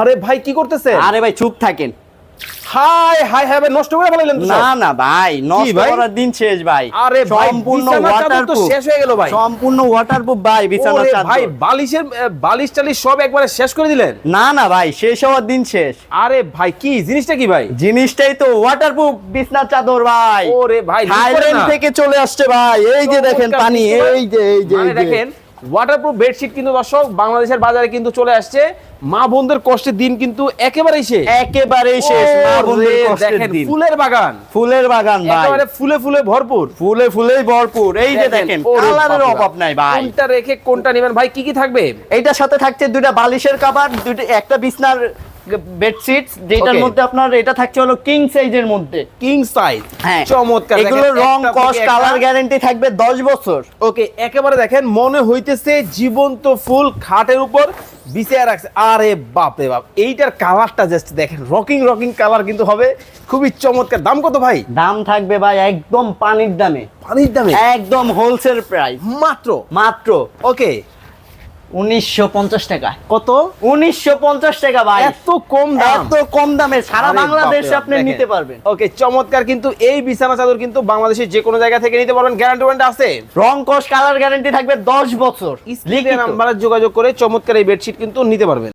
আরে ভাই কি করতেছেন? আরে ভাই চুপ থাকেন। হাই হাই ভাই নষ্ট করে ফেলাইলেন না না ভাই নষ্ট করার দিন শেষ ভাই। আরে সম্পূর্ণ ওয়াটারপ্রুফ শেষ হয়ে গেল ভাই। সম্পূর্ণ ওয়াটারপ্রুফ ভাই বিছানার ওরে চাদর। ভাই বালিশের বালিশ টালিশ সব একবারে শেষ করে দিলেন? না না ভাই শেষ হওয়ার দিন শেষ। আরে ভাই কি জিনিসটা কি ভাই? জিনিসটাই তো ওয়াটারপ্রুফ বিছনার চাদর ভাই। ওরে ভাই থাইল্যান্ড থেকে চলে আসছে ভাই। এই যে দেখেন পানি এই যে এই যে মানে এই যে। দেখেন ওয়াটারপ্রুফ বেডশিট কিন্তু দর্শক বাংলাদেশের বাজারে কিন্তু চলে আসছে। মা বোনদের কষ্টের দিন কিন্তু একেবারেই শেষ। একেবারেই শেষ মা বোনদের কষ্টের দিন। ফুলের বাগান। ফুলের বাগান ভাই। একেবারে ফুলে ফুলে ভরপুর। ফুলে ফুলেই ভরপুর। এই যে দেখেন কালারের অভাব। নাই ভাই। কোনটা রেখে কোনটা নেবেন? ভাই কি কি থাকবে? এইটার সাথে থাকছে দুইটা বালিশের কভার দুইটা একটা বিছনার বেডশিট যেটার মধ্যে আপনার এটা থাকছে হলো কিং সাইজের মধ্যে। কিং সাইজ হ্যাঁ। চমৎকার। এগুলো রং কস কালার গ্যারান্টি থাকবে 10 বছর। ওকে একেবারে দেখেন মনে হইতেছে জীবন্ত ফুল খাটের উপর বিছিয়ে রাখছে। আরে বাপ রে বাপ এইটার কালারটা জাস্ট দেখেন রকিং রকিং কালার কিন্তু হবে। খুবই চমৎকার। দাম কত ভাই? দাম থাকবে ভাই একদম পানির দামে। পানির দামে? একদম হোলসেল প্রাইস মাত্র? মাত্র। ওকে উনিশশো পঞ্চাশ টাকা। কত? উনিশশো পঞ্চাশ টাকা ভাই। এত কম দাম। এত কম দামে সারা বাংলাদেশ আপনি নিতে পারবেন। ওকে চমৎকার কিন্তু এই বিছানা চাদর কিন্তু বাংলাদেশের যে কোনো জায়গা থেকে নিতে পারবেন। গ্যারান্টি ওয়ারেন্টি আছে। রং কস কালার গ্যারান্টি থাকবে 10 বছর। লিখে নাম্বারে যোগাযোগ করে চমৎকার এই বেডশিট কিন্তু নিতে পারবেন।